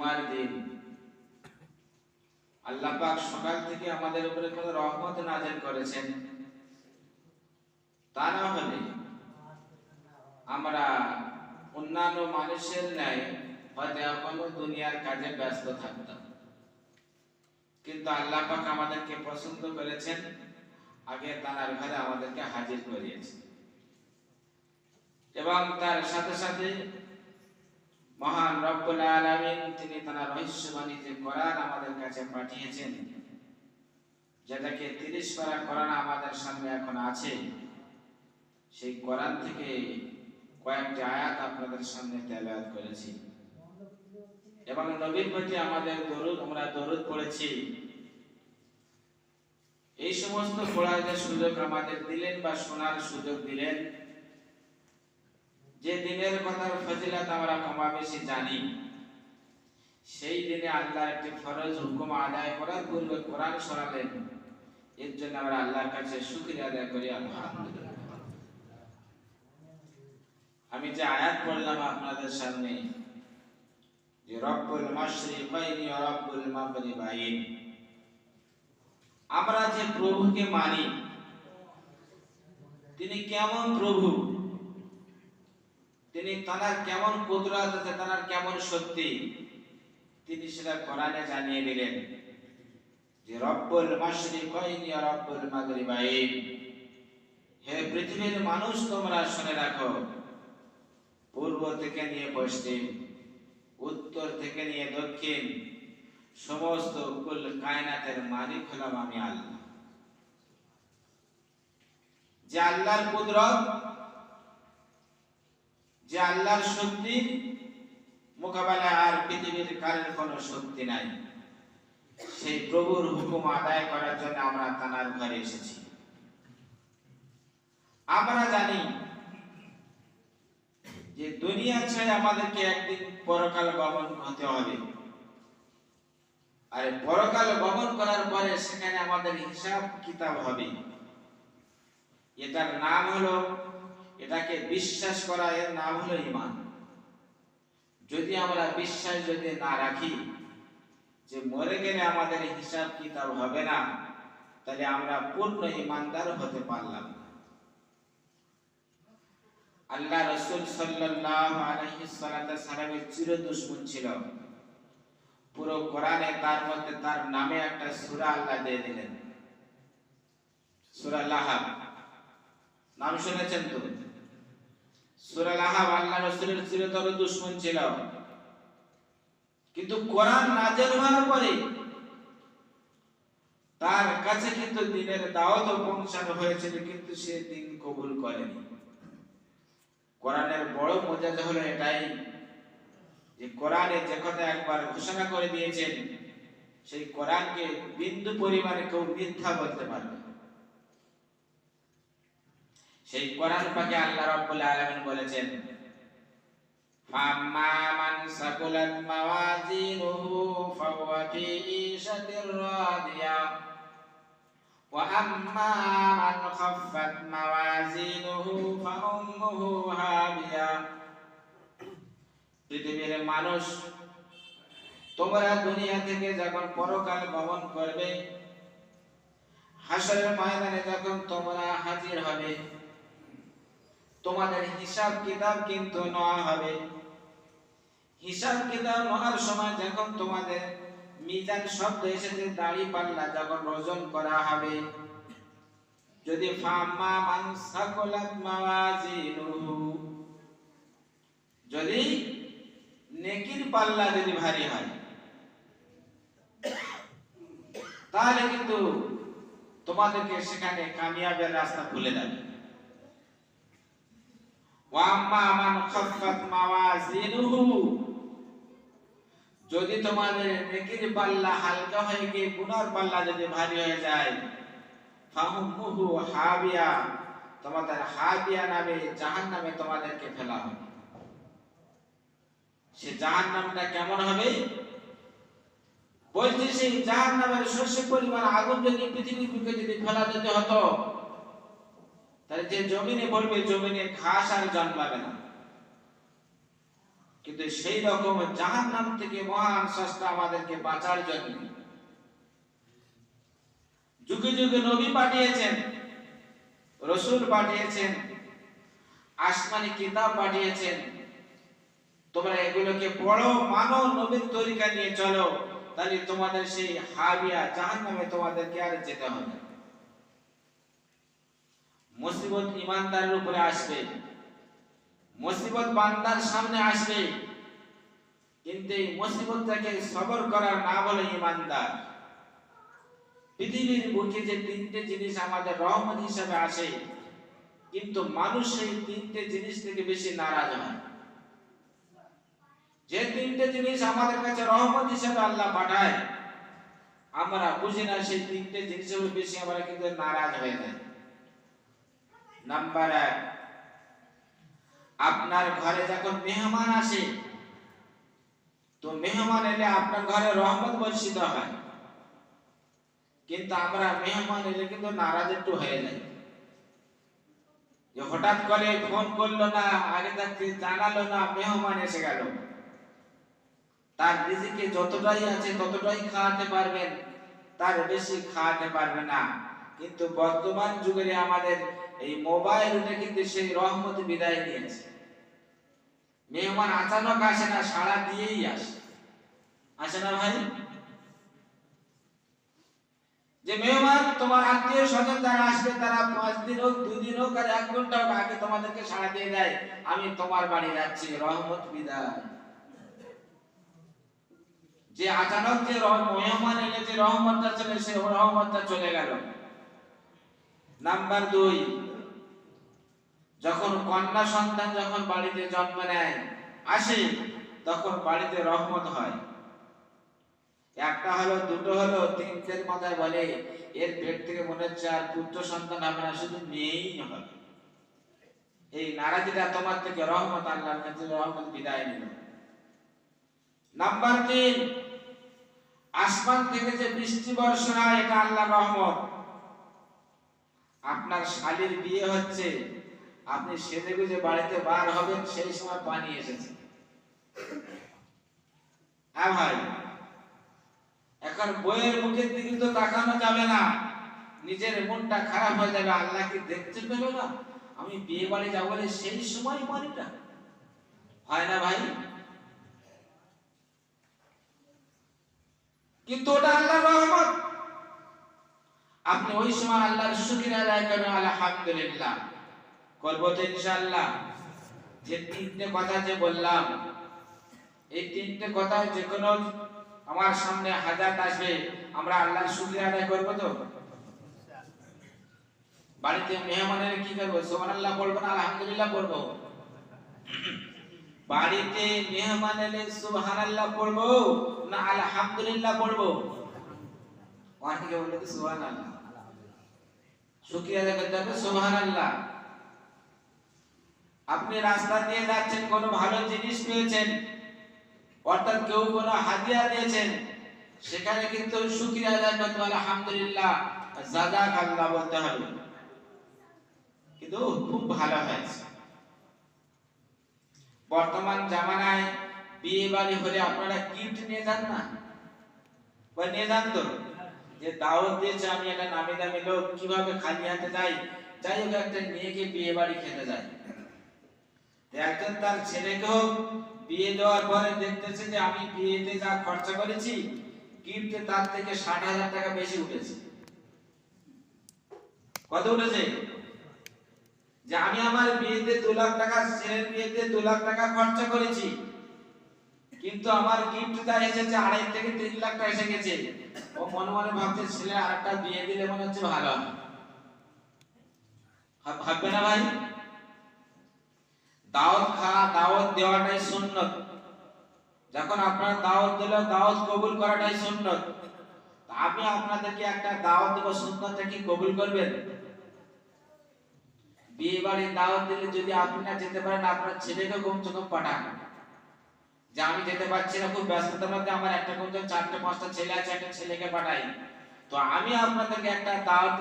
জুমার দিন। আল্লাহ পাক সকাল থেকে আমাদের উপরে কোন রহমত নাজিল করেছেন। তা না হলে আমরা অন্যান্য মানুষের ন্যায় হয়তো এখনও দুনিয়ার কাজে ব্যস্ত থাকতাম। কিন্তু আল্লাহ পাক আমাদেরকে পছন্দ করেছেন, আগে তানার ঘরে আমাদেরকে হাজির করিয়েছেন। এবং তার সাথে সাথে মহান রব্বুল আলামিন, তিনি তার রহস্যবাণী যে কোরআন আমাদের কাছে পাঠিয়েছেন, যেটাকে তিরিশ পারা কোরআন আমাদের সামনে এখন আছে, সেই কোরআন থেকে কয়েকটি আয়াত আপনাদের সামনে তেলাওয়াত করেছি। এবং নবীর প্রতি আমাদের দরুদ, আমরা দরুদ পড়েছি। এই সমস্ত পড়ার যে সুযোগ আমাদের দিলেন বা শোনার সুযোগ দিলেন যে দিনের কথার ফজিলত আমরা কমা বেশি জানি। সেই দিনে আল্লাহ একটি ফরজ হুকুম আদায় করার পূর্বে কোরআন শোনালেন। এর জন্য আমরা আল্লাহর কাছে শুকরিয়া আদায় করি, আলহামদুলিল্লাহ। আমি যে আয়াত পড়লাম আপনাদের সামনে, যে রব্বুল মাশরিকাইনি ওয়া রব্বুল মাগরিবাইন। আমরা যে প্রভুকে মানি, তিনি কেমন প্রভু? তিনি তার কেমন কুদরত আছে তার কেমন শক্তি? তিনি সেটা কোরআনে জানিয়ে দিলেন যে, রব্বুল মাশরিকাইনি ওয়া রব্বুল মাগরিবাইন। হে পৃথিবীর মানুষ, তোমরা শুনে রাখো, পূর্ব থেকে নিয়ে পশ্চিম, উত্তর থেকে নিয়ে দক্ষিণ, সমস্ত কুল কায়নাতের মালিক হলাম আমি আল্লাহ। যে আল্লাহর কুদরত যে আল্লাহর শক্তি মোকাবেলায় আর পৃথিবীর কারের কোনো শক্তি নাই। সেই প্রভুর হুকুম আদায় করার জন্য আমরা তানার ঘরে এসেছি। আমরা জানি যে দুনিয়া ছেড়ে আমাদেরকে একদিন পরকাল গমন হতে হবে। আর পরকাল গমন করার পরে সেখানে আমাদের হিসাব কিতাব হবে। এটার নাম হলো এটাকে বিশ্বাস করা এর নাম হলো ইমান যদি আমরা বিশ্বাস যদি না রাখি যে মরে গেলে আমাদের হিসাব কিতাব হবে না, তাহলে আমরা পূর্ণ ইমানদার হতে পারলাম আল্লাহ রসুল সাল্লামের চির দুশ্মন ছিল। পুরো কোরআনে তার মধ্যে তার নামে একটা সুরা আল্লাহ দিয়ে দিলেন। সূরা লাহাব। নাম শুনেছেন তো? সূরা লাহাব আল্লাহ রসুলের চিরতর দুশ্মন ছিল। কিন্তু কোরআন হওয়ার পরে তার কাছে কিন্তু দিনের দাওয়াত পৌঁছানো হয়েছিল, কিন্তু সে দিন কবুল করেনি। কোরআনের বড় মজা হলো এটাই যে কোরআনে যে কথা একবার ঘোষণা করে দিয়েছেন, সেই কোরআনকে বিন্দু পরিমাণে কেউ মিথ্যা বলতে পারবে সেই কোরআন পাকে আল্লাহ রাব্বুল আলামিন বলেছেন মান সাকুলাত মাওয়াজিনুহু ফি রাদিয়া, ওয়া আম্মা মান খাফফাত মাওয়াজিনুহু ফাউম্মুহু হাবিয়া। পৃথিবীর মানুষ, তোমরা দুনিয়া থেকে যখন পরকাল গমন করবে হাসরের ময়দানে যখন তোমরা হাজির হবে তোমাদের হিসাব কিতাব কিন্তু নেওয়া হবে। হিসাব কিতাব নেওয়ার সময় যখন তোমাদের মিজান শব্দ এসেছে, দাড়ি পাল্লা যখন ওজন করা হবে। যদি ফাম্মা মান যদি নেকির পাল্লা যদি ভারী হয়, তাহলে কিন্তু তোমাদেরকে সেখানে কামিয়াবের রাস্তা খুলে যাবে ওয়াম্মা মান খাফফাত মাওয়াজিনুহু যদি তোমাদের নেকির পাল্লা হালকা হয়ে গিয়ে গুনার পাল্লা যদি ভারী হয়ে যায় ফাহুমুহু হাবিয়া, তোমাদের হাবিয়া নামে জাহান্নামে তোমাদেরকে ফেলা হবে। সে জাহান্নামটা কেমন হবে? বলছে সেই জাহান্নামের শস্য পরিমাণ আগুন যদি পৃথিবীর বুকে যদি ফেলা যেতে হতো তাহলে যে জমিনে পড়বে জমিনে ঘাস আর জন্মাবে না কিন্তু সেই রকম জাহান নাম থেকে মহান স্রষ্টা আমাদেরকে বাঁচার জন্য যুগে যুগে নবী পাঠিয়েছেন, রসুল পাঠিয়েছেন, আসমানি কিতাব পাঠিয়েছেন তোমরা এগুলোকে পড়ো, মানো, নবীর তরিকা নিয়ে চলো, তাহলে তোমাদের সেই হাবিয়া জাহান নামে তোমাদেরকে আর যেতে হবে না। মুসিবত ইমানদারের উপরে আসবে। মুসিবত বান্দার সামনে আসবে। কিন্তু এই মুসিবতটাকে সবর করার না বলে ইমানদার পৃথিবীর বুকে যে তিনটে জিনিস আমাদের রহমত হিসাবে আসে, কিন্তু মানুষ সেই তিনটে জিনিস থেকে বেশি নারাজ হয়। যে তিনটে জিনিস আমাদের কাছে রহমত হিসাবে আল্লাহ পাঠায়, আমরা বুঝি না সেই তিনটে জিনিসের বেশি আমরা কিন্তু নারাজ হয়ে যাই। নাম্বার এক, আপনার ঘরে যখন মেহমান আসে, তো মেহমান এলে আপনার ঘরে রহমত বর্ষিত হয়। কিন্তু আমরা মেহমান এলে কিন্তু নারাজ একটু হয়ে যাই। যে হঠাৎ করে ফোন করল না, আগে থাকতে জানালো না, মেহমান এসে গেল। তার রিজিকে যতটাই আছে ততটাই খাওয়াতে পারবেন, তার বেশি খাওয়াতে পারবে না। কিন্তু বর্তমান যুগের আমাদের এই মোবাইল উঠে কিন্তু সেই রহমত বিদায় নিয়েছে। মেহমান আচানক আসে না, সাড়া দিয়েই আসে। আসে না ভাই? যে মেহমান, তোমার আত্মীয় স্বজন যারা আসবে, তারা পাঁচ দিন হোক, দুই দিন হোক, আর এক ঘণ্টা হোক আগে তোমাদেরকে সাড়া দিয়ে দেয়। আমি তোমার বাড়ি যাচ্ছি, রহমত বিদায়। যে আচানক যে মেহমান এলে যে রহমতটা চলে সে রহমতটা চলে গেল। নাম্বার দুই যখন কন্যা সন্তান যখন বাড়িতে জন্ম নেয়, আসে, তখন বাড়িতে রহমত হয়। একটা হলো, দুটো হলো তিনটের মাথায় বলে, এর পেট থেকে মনে হচ্ছে আর পুত্র সন্তান হবে না, শুধু মেয়েই হবে। এই নারাজিটা তোমার থেকে রহমত, আল্লাহর কাছে রহমত বিদায় নিল। নাম্বার তিন, আসমান থেকে যে বৃষ্টি বর্ষণ এটা আল্লাহর রহমত। আপনার শালীর বিয়ে হচ্ছে আপনি সেজে গুজে বাড়িতে বার হবেন, সেই সময় পানি এসেছে। হ্যাঁ ভাই, এখন বইয়ের মুখের দিকে তো তাকানো যাবে না। নিজের মনটা খারাপ হয়ে যাবে, আল্লাহ কি দেখতে পেল না? আমি বিয়ে বাড়ি যাব বলে সেই সময় পানিটা হয় না ভাই? কিন্তু ওটা আল্লাহর রহমত। আপনি ওই সময় আল্লাহর শুকরিয়া আদায় করেন আলহামদুলিল্লাহ। করব তো ইনশাআল্লাহ, যে তিনটে কথা যে বললাম, এই তিনটে কথা যে কোনো আমার সামনে হাজার আসবে, আমরা আল্লাহর শুকরিয়া আদায় করব তো? বাড়িতে মেহমানের কি করব? সুবহানাল্লাহ বলব না, আলহামদুলিল্লাহ বলব? বাড়িতে মেহমান এলে সুবহানাল্লাহ পড়ব না, আলহামদুলিল্লাহ পড়ব অনেকে বলে কি সুবহানাল্লাহ। শুকরিয়া আদায় করতে হবে সুবহানাল্লাহ। আপনি রাস্তা দিয়ে যাচ্ছেন, কোনো ভালো জিনিস পেয়েছেন? অর্থাৎ কেউ কোনো হাদিয়া দিয়েছেন? সেখানে কিন্তু শুকরিয়া আদায় করতে হবে, আলহামদুলিল্লাহ। জাযাক আল্লাহ বলতে হবে। কিন্তু খুব ভালো হয়েছে। বর্তমান জামানায় বিয়ে বাড়ি হলে আপনারা গিফট নিয়ে যান না? বা নিয়ে যান তো। যে দাওয়াত দিয়েছে, আমি একটা নামি দামি লোক, কীভাবে খালি হাতে যাই? যাই হোক, একটা মেয়েকে বিয়ে বাড়ি খেতে যায় একজন তার ছেলেকেও বিয়ে দেওয়ার পরে দেখতেছে যে আমি বিয়েতে যা খরচা করেছি গিফটে তার থেকে ষাট হাজার টাকা বেশি উঠেছে। কত উঠেছে? যে আমি আমার বিয়েতে দু লাখ টাকা, ছেলের বিয়েতে দু লাখ টাকা খরচা করেছি, কিন্তু আমার গিফট গিফটটা এসেছে, আড়াই থেকে তিন লাখ টাকা এসে গেছে। ও মনে মনে ভাবছে, ছেলে আরেকটা বিয়ে দিলে মনে হচ্ছে ভালো ভাব- ভাববে না ভাই? দাওয়াত খাওয়া দাওয়াত দেওয়াটাই সুন্নত। যখন আপনার দাওয়াত দিল, দাওয়াত কবুল করাটাই সুন্নত। আমি আপনাদেরকে একটা দাওয়াত দেবো, সুন্নতটা কি কবুল করবেন? বিয়ে বাড়ির দাওয়াত দিলে যদি আপনি না যেতে পারেন, আপনার ছেলেকে কমসে কম পাঠান। যে আমি যেতে পারছি না, খুব ব্যস্ততার মধ্যে আমার একটা কমসে কম চারটে পাঁচটা ছেলে আছে, একটা ছেলেকে পাঠাই। তো আমি আপনাদেরকে একটা দাওয়াত